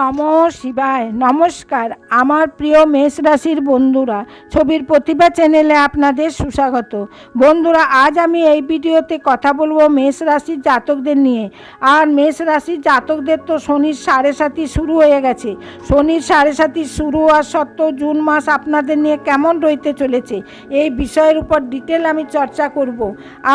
নম শিবায়, নমস্কার। আমার প্রিয় মেষ রাশির বন্ধুরা, ছবির প্রতিভা চ্যানেলে আপনাদের সুস্বাগত। বন্ধুরা, আজ আমি এই ভিডিওতে কথা বলব মেষ রাশির জাতকদের নিয়ে। আর মেষ রাশির জাতকদের তো শনির সাড়ে সাতি শুরু হয়ে গেছে। শনির সাড়ে সাতি শুরু হওয়ার সত্ত্বেও জুন মাস আপনাদের নিয়ে কেমন রইতে চলেছে, এই বিষয়ের উপর ডিটেল আমি চর্চা করব।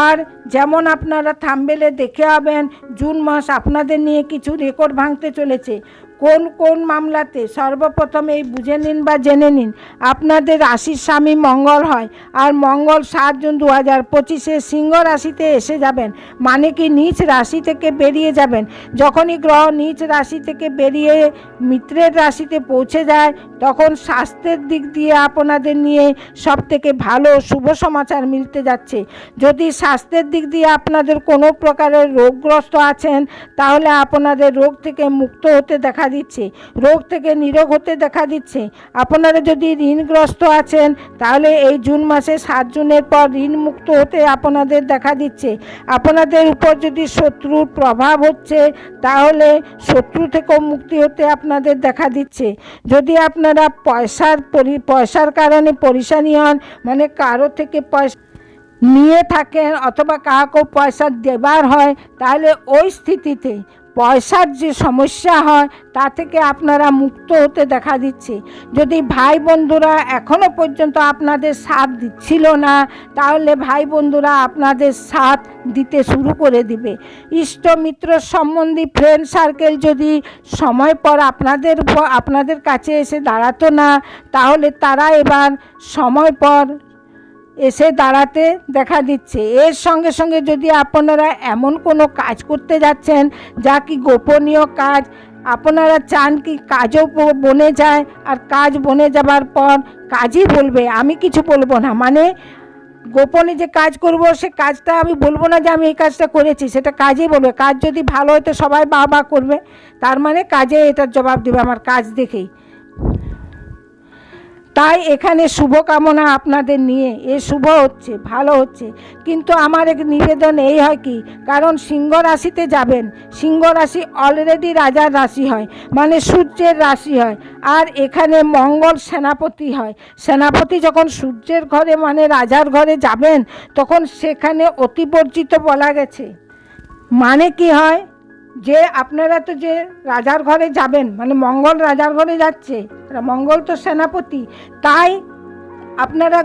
আর যেমন আপনারা থাম্বেলে দেখে হবেন, জুন মাস আপনাদের নিয়ে কিছু রেকর্ড ভাঙতে চলেছে। কোন কোন মামলাতে? সর্বপ্রথম এই বুঝে নিন বা জেনে নিন। আপনাদের রাশির স্বামী মঙ্গল হয়, আর মঙ্গল সাত জুন দু হাজার পঁচিশে সিংহ রাশিতে এসে যাবেন। মানে কি নিচ রাশি থেকে বেরিয়ে যাবেন? যখনই গ্রহ নিচ রাশি থেকে বেরিয়ে মিত্রের রাশিতে পৌঁছে যায়, তখন স্বাস্থ্যের দিক দিয়ে আপনাদের নিয়ে সব থেকে ভালো শুভ সমাচার মিলতে যাচ্ছে। যদি স্বাস্থ্যের দিক দিয়ে আপনাদের কোনো প্রকারের রোগগ্রস্ত আছেন, তাহলে আপনাদের রোগ থেকে মুক্ত হতে দেখা দিচ্ছে। রোগ থেকে নিরোগ হতে দেখা দিচ্ছে। আপনারা যদি ঋণগ্রস্ত আছেন, তাহলে এই জুন মাসে সাত জুনের পর ঋণ মুক্ত হতে আপনাদের দেখা দিচ্ছে। আপনাদের উপর যদি শত্রুর প্রভাব হচ্ছে, তাহলে শত্রু থেকেও মুক্তি হতে আপনাদের দেখা দিচ্ছে। যদি আপনারা পয়সার পয়সার কারণে পরিশানি হন মানে কারও থেকে পয়সা নিয়ে থাকেন অথবা কাউকে পয়সা দেবার হয়, তাহলে ওই স্থিতিতে পয়সার যে সমস্যা হয়, তা থেকে আপনারা মুক্ত হতে দেখা দিচ্ছে। যদি ভাই বন্ধুরা এখনও পর্যন্ত আপনাদের সাথ দিচ্ছিল না, তাহলে ভাই বন্ধুরা আপনাদের সাথ দিতে শুরু করে দিবে। ইষ্ট মিত্র সম্বন্ধী ফ্রেন্ড সার্কেল যদি সময় পর আপনাদের আপনাদের কাছে এসে দাঁড়াতো না, তাহলে তারা এবার সময় পর এসে দাঁড়াতে দেখা দিচ্ছে। এর সঙ্গে সঙ্গে যদি আপনারা এমন কোনো কাজ করতে যাচ্ছেন, যা কি গোপনীয় কাজ, আপনারা চান কি কাজও বনে যায় আর কাজ বনে যাবার পর কাজই বলবে, আমি কিছু বলব না। মানে গোপনে যে কাজ করব, সে কাজটা আমি বলব না যে আমি এই কাজটা করেছি, সেটা কাজই বলবে। কাজ যদি ভালো হয় তো সবাই বাহ করবে। তার মানে কাজে এটার জবাব দেবে আমার কাজ দেখেই। তাই এখানে শুভকামনা আপনাদের নিয়ে। এ শুভ হচ্ছে, ভালো হচ্ছে। কিন্তু আমার এক নিবেদন এই হয় কি, কারণ সিংহ রাশিতে যাবেন, সিংহ রাশি অলরেডি রাজার রাশি হয় মানে সূর্যের রাশি হয়। আর এখানে মঙ্গল সেনাপতি হয়। সেনাপতি যখন সূর্যের ঘরে মানে রাজার ঘরে যাবেন, তখন সেখানে অতিবর্জিত বলা গেছে। মানে কি হয়? যে আপনারা তো যে রাজার ঘরে যাবেন মানে মঙ্গল রাজার ঘরে যাচ্ছে মঙ্গল তো সেনাপতি, তাই আপনারা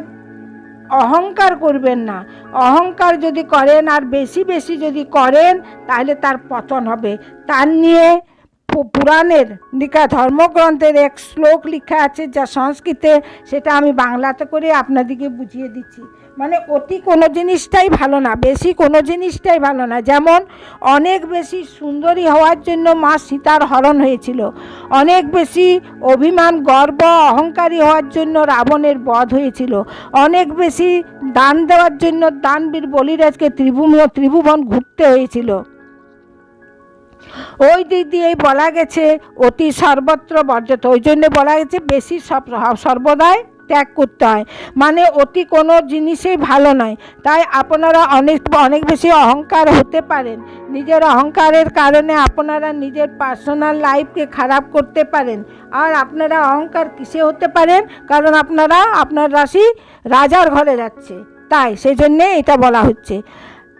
অহংকার করবেন না। অহংকার যদি করেন, আর বেশি বেশি যদি করেন, তাহলে তার পতন হবে। তার নিয়ে পুরাণের লিখা, ধর্মগ্রন্থের এক শ্লোক লেখা আছে যা সংস্কৃতে, সেটা আমি বাংলাতে করে আপনাদেরকে বুঝিয়ে দিচ্ছি। মানে অতি কোনো জিনিসটাই ভালো না, বেশি কোনো জিনিসটাই ভালো না। যেমন অনেক বেশি সুন্দরী হওয়ার জন্য মা সীতার হরণ হয়েছিল। অনেক বেশি অভিমান, গর্ব, অহংকারী হওয়ার জন্য রাবণের বধ হয়েছিল। অনেক বেশি দান দেওয়ার জন্য দানবীর বলিরাজকে ত্রিভুম, ত্রিভুবন ঘুরতে হয়েছিল। ওই দিক দিয়েই বলা গেছে, অতি সর্বত্র বর্জত। ওই জন্য বলা গেছে, বেশি সব সর্বদাই ত্যাগ করতে হয়। মানে অতি কোনো জিনিসেই ভালো নয়। তাই আপনারা অনেক অনেক বেশি অহংকার হতে পারেন। নিজের অহংকারের কারণে আপনারা নিজের পার্সোনাল লাইফকে খারাপ করতে পারেন। আর আপনারা অহংকার কিসে হতে পারেন? কারণ আপনারা, আপনার রাশি রাজার ঘরে যাচ্ছে। তাই সেই জন্যে এটা বলা হচ্ছে।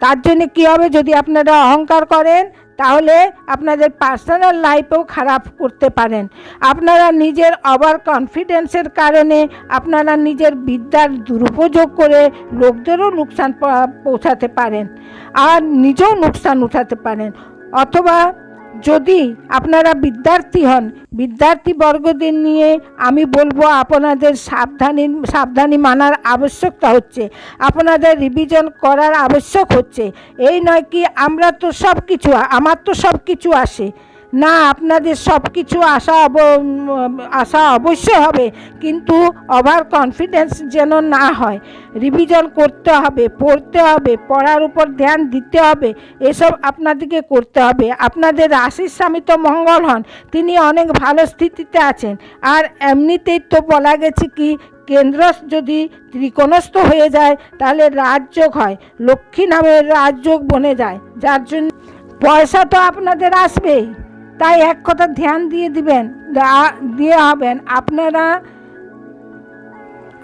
তার জন্য কী হবে? যদি আপনারা অহংকার করেন তাহলে আপনাদের পার্সোনাল লাইফেও খারাপ করতে পারেন। আপনারা নিজের ওভার কনফিডেন্সের কারণে আপনারা নিজের বিদ্যার দুরুপযোগ করে লোকদেরও লোকসান পৌঁছাতে পারেন। আর নিজেও লোকসান উঠাতে পারেন। অথবা যদি আপনারা বিদ্যার্থী হন, বিদ্যার্থী বর্গদের নিয়ে আমি বলব আপনাদের সাবধানী সাবধানী মানার আবশ্যকতা হচ্ছে। আপনাদের রিভিশন করার আবশ্যক হচ্ছে। এই নয় কি আমরা তো সব কিছু আমার তো সব কিছু আসে। না, আপনাদের সব কিছু আশা অব আশা অবশ্যই হবে, কিন্তু ওভার কনফিডেন্স যেন না হয়। রিভিশন করতে হবে, পড়তে হবে, পড়ার উপর ধ্যান দিতে হবে, এসব আপনাদেরকে করতে হবে। আপনাদের রাশির স্বামী তো মঙ্গল হন, তিনি অনেক ভালো স্থিতিতে আছেন। আর এমনিতেই তো বলা গেছে কি কেন্দ্র যদি ত্রিকোণস্থ হয়ে যায়, তাহলে রাজযোগ হয়, লক্ষ্মী নামের রাজযোগ বনে যায়, যার জন্য পয়সা তো আপনাদের আসবেই। তাই এক কথা ধ্যান দিয়ে দিবেন দিয়ে হবেন, আপনারা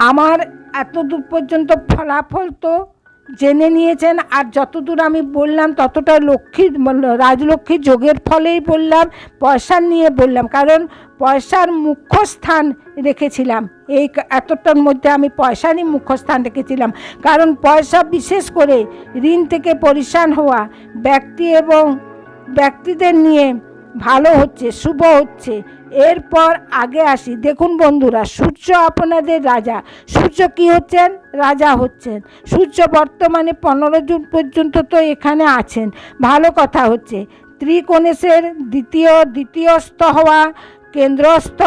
আমার এত দূর পর্যন্ত ফলাফল তো জেনে নিয়েছেন, আর যতদূর আমি বললাম ততটা লক্ষ্মীর রাজলক্ষ্মী যোগের ফলেই বললাম, পয়সা নিয়ে বললাম, কারণ পয়সার মুখ্য স্থান রেখেছিলাম, এই এতটার মধ্যে আমি পয়সারই মুখ্য স্থান রেখেছিলাম, কারণ পয়সা বিশেষ করে ঋণ থেকে পরিশান হওয়া ব্যক্তি এবং ব্যক্তিদের নিয়ে ভালো হচ্ছে, শুভ হচ্ছে। এরপর আগে আসি। দেখুন বন্ধুরা, সূর্য আপনাদের রাজা। সূর্য কি হচ্ছেন? রাজা হচ্ছেন। সূর্য বর্তমানে পনেরো জুন পর্যন্ত তো এখানে আছেন। ভালো কথা হচ্ছে। ত্রিকোণেশের দ্বিতীয় দ্বিতীয়স্থ হওয়া, কেন্দ্রস্থ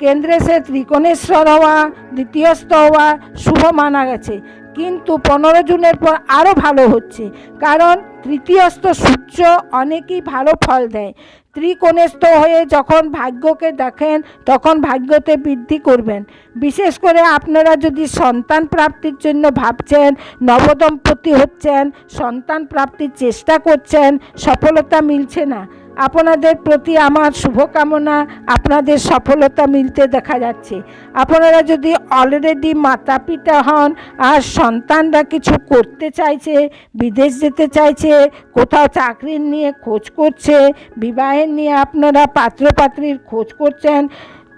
কেন্দ্রে সে ত্রিকোণেশ্বর হওয়া দ্বিতীয়স্থ হওয়া, শুভ মানা গেছে। কিন্তু পনেরো জুনের পর আরও ভালো হচ্ছে। কারণ তৃতীয়স্থ সূর্য অনেকই ভালো ফল দেয়। ত্রিকোণস্থ হয়ে যখন ভাগ্যকে দেখেন, তখন ভাগ্যতে বৃদ্ধি করবেন। বিশেষ করে আপনারা যদি সন্তান প্রাপ্তির জন্য ভাবছেন, নবদম্পতি হচ্ছেন, সন্তান প্রাপ্তির চেষ্টা করছেন, সফলতা মিলছে না। আপনাদের প্রতি আমার শুভকামনা, আপনাদের সফলতা মিলতে দেখা যাচ্ছে। আপনারা যদি অলরেডি মাতা পিতা হন আর সন্তানরা কিছু করতে চাইছে, বিদেশ যেতে চাইছে, কোথাও চাকরির নিয়ে খোঁজ করছে, বিবাহের নিয়ে আপনারা পাত্রপাত্রীর খোঁজ করছেন,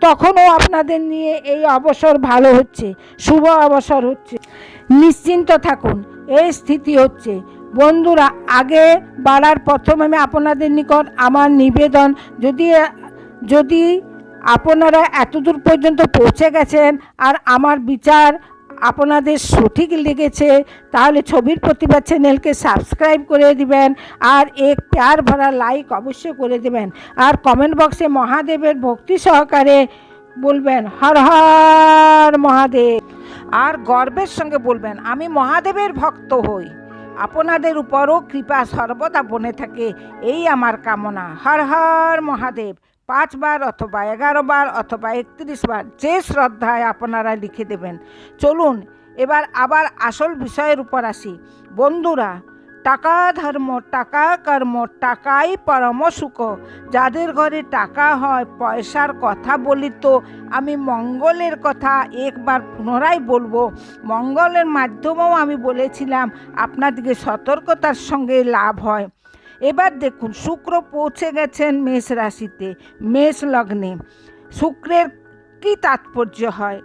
তখনও আপনাদের নিয়ে এই অবসর ভালো হচ্ছে, শুভ অবসর হচ্ছে। নিশ্চিন্ত থাকুন, এই স্থিতি হচ্ছে। বন্ধুরা, আগে বাড়ার প্রথম আমি আপনাদের নিকট আমার নিবেদন, যদি যদি আপনারা এতদূর পর্যন্ত পৌঁছে গেছেন আর আমার বিচার আপনাদের সঠিক লেগেছে, তাহলে ছবির প্রতিভা চ্যানেলকে সাবস্ক্রাইব করে দিবেন আর এক প্যার ভরা লাইক অবশ্যই করে দেবেন। আর কমেন্ট বক্সে মহাদেবের ভক্তি সহকারে বলবেন, হর হর মহাদেব। আর গর্বের সঙ্গে বলবেন, আমি মহাদেবের ভক্ত হই। আপনাদের উপরও কৃপা সর্বদা বনে থাকে। এই আমার কামনা। হর হর মহাদেব। পাঁচবার অথবা এগারো বার অথবা একত্রিশ বার যে শ্রদ্ধায় আপনারা লিখে দেবেন। চলুন, এবার আবার আসল বিষয়ের উপর আসি। বন্ধুরা টাকা ধর্ম, টাকা কর্ম, টাকাই পরম সুখ। যাদের ঘরে টাকা হয়, পয়সার কথা বলি তো আমি মঙ্গলের কথা একবার পুনরায় বলব। মঙ্গলের মাধ্যমেও আমি বলেছিলাম আপনাদেরকে সতর্কতার সঙ্গে লাভ হয়। এবার দেখুন, শুক্র পৌঁছে গেছেন মেষ রাশিতে, মেষ লগ্নে। শুক্রের কি তাৎপর্য হয়?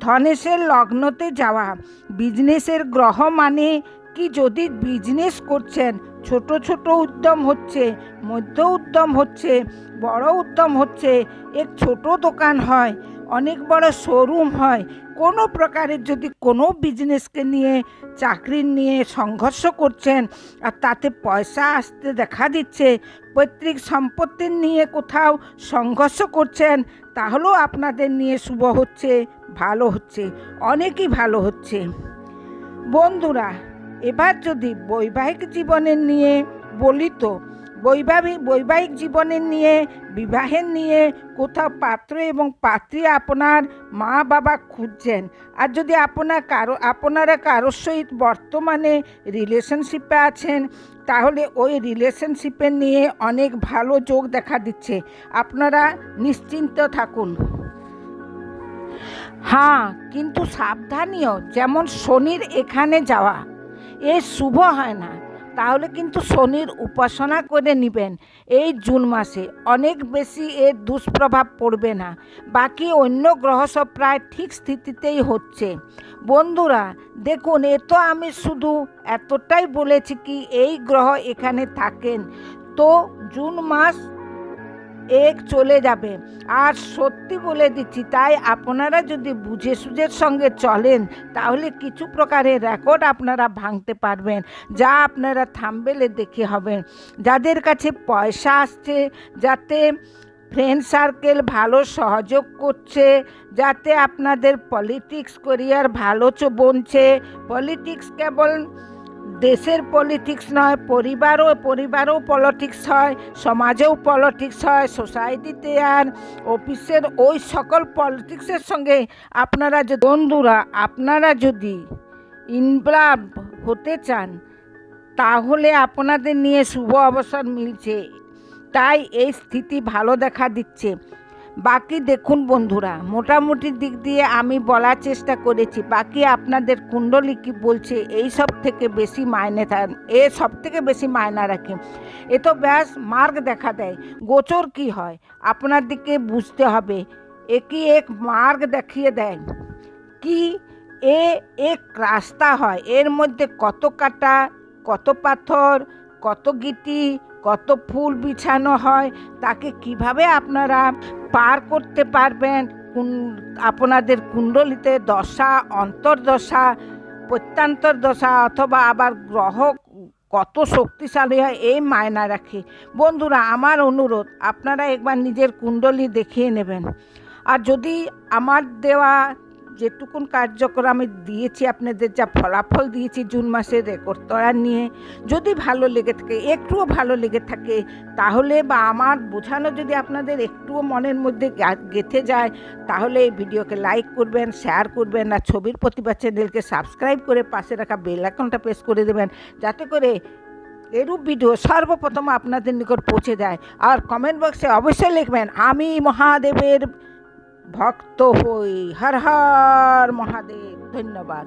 ধনেশের লগ্নতে যাওয়া। বিজনেসের গ্রহ মানে কি যদি বিজনেস করছেন, ছোট ছোট উদ্যম হচ্ছে, মধ্য উদ্যম হচ্ছে, বড় উদ্যম হচ্ছে, এক ছোট দোকান হয়, অনেক বড় শোরুম হয়, কোনো প্রকারের যদি কোনো বিজনেসকে নিয়ে, চাকরি নিয়ে সংঘর্ষ করছেন, আর তাতে পয়সা আসতে দেখা দিচ্ছে, পৈতৃক সম্পত্তি নিয়ে কোথাও সংঘর্ষ করছেন, তাহলেও আপনাদের নিয়ে শুভ হচ্ছে, ভালো হচ্ছে, অনেকই ভালো হচ্ছে। বন্ধুরা এবার যদি বৈবাহিক জীবনের নিয়ে বলি তো বৈবাহিক বৈবাহিক জীবনের নিয়ে, বিবাহের নিয়ে কোথাও পাত্র এবং পাত্রী আপনার মা বাবা খুঁজছেন। আর যদি আপনার কারও, আপনারা কারোর সহিত বর্তমানে রিলেশনশিপে আছেন, তাহলে ওই রিলেশনশিপে নিয়ে অনেক ভালো যোগ দেখা দিচ্ছে। আপনারা নিশ্চিন্ত থাকুন। হ্যাঁ কিন্তু সাবধানীয়, যেমন শনির এখানে যাওয়া। এ শুভ হয় না। তাহলে কিন্তু শনির উপাসনা করে নেবেন এই জুন মাসে। অনেক বেশি এর দুষ্প্রভাব পড়বে না। বাকি অন্য গ্রহ সব প্রায় ঠিক স্থিতিতেই হচ্ছে। বন্ধুরা, দেখুন, এ তো আমি শুধু এতটাই বলেছি কি এই গ্রহ এখানে থাকেন। তো জুন মাস এক চলে যাবে। আর সত্যি বলে দিচ্ছি, তাই আপনারা যদি বুঝে সুঝের সঙ্গে চলেন, তাহলে কিছু প্রকারের রেকর্ড আপনারা ভাঙতে পারবেন, যা আপনারা থামবেলে দেখে হবেন। যাদের কাছে পয়সা আসছে, যাতে ফ্রেন্ড সার্কেল ভালো সহযোগ করছে, যাতে আপনাদের পলিটিক্স করিয়ার ভালো চ বনছে পলিটিক্স কেবল দেশের পলিটিক্স নয়, পরিবারও পরিবারও পলিটিক্স হয়, সমাজেও পলিটিক্স হয় সোসাইটিতে আর অফিসের ওই সকল পলিটিক্সের সঙ্গে আপনারা যে বন্ধুরা, আপনারা যদি ইনভলভ হতে চান, তাহলে আপনাদের নিয়ে শুভ অবসর মিলছে। তাই এই স্থিতি ভালো দেখা দিচ্ছে। বাকি দেখুন বন্ধুরা, মোটামুটি দিক দিয়ে আমি বলার চেষ্টা করেছি, বাকি আপনাদের কুণ্ডলী কি বলছে, এই সব থেকে বেশি মায়নে এ সব থেকে বেশি মায়না রাখে। এ তো ব্যাস মার্গ দেখা দেয়, গোচর কি হয়, আপনার দিকে বুঝতে হবে, এ কি এক মার্গ দেখিয়ে দেয়? কি এ এক রাস্তা হয়, এর মধ্যে কত কাটা, কত পাথর, কত গিটি কত ফুল বিছানো হয়, তাকে কীভাবে আপনারা পার করতে পারবেন? কোন, আপনাদের কুণ্ডলিতে দশা, অন্তর্দশা প্রত্যান্তর দশা অথবা আবার গ্রহ কত শক্তিশালী হয়, এই মায়না রাখে। বন্ধুরা, আমার অনুরোধ, আপনারা একবার নিজের কুণ্ডলী দেখিয়ে নেবেন। আর যদি আমার দেওয়া যেটুকুন কার্যকর আমি দিয়েছি, আপনাদের যা ফলাফল দিয়েছি জুন মাসের রেকর্ড তরা নিয়ে, যদি ভালো লেগে থাকে, একটুও ভালো লেগে থাকে, তাহলে বা আমার বোঝানো যদি আপনাদের একটুও মনের মধ্যে গেঁথে যায়, তাহলে এই ভিডিওকে লাইক করবেন শেয়ার করবেন, আর ছবির প্রতিভা চ্যানেলকে সাবস্ক্রাইব করে পাশে রাখা বেল আইকনটা প্রেস করে দেবেন, যাতে করে এরূপ ভিডিও সর্বপ্রথম আপনাদের নিকট পৌঁছে যায়। আর কমেন্ট বক্সে অবশ্যই লিখবেন, আমি মহাদেবের ভক্ত হই হর হর মহাদেব ধন্যবাদ।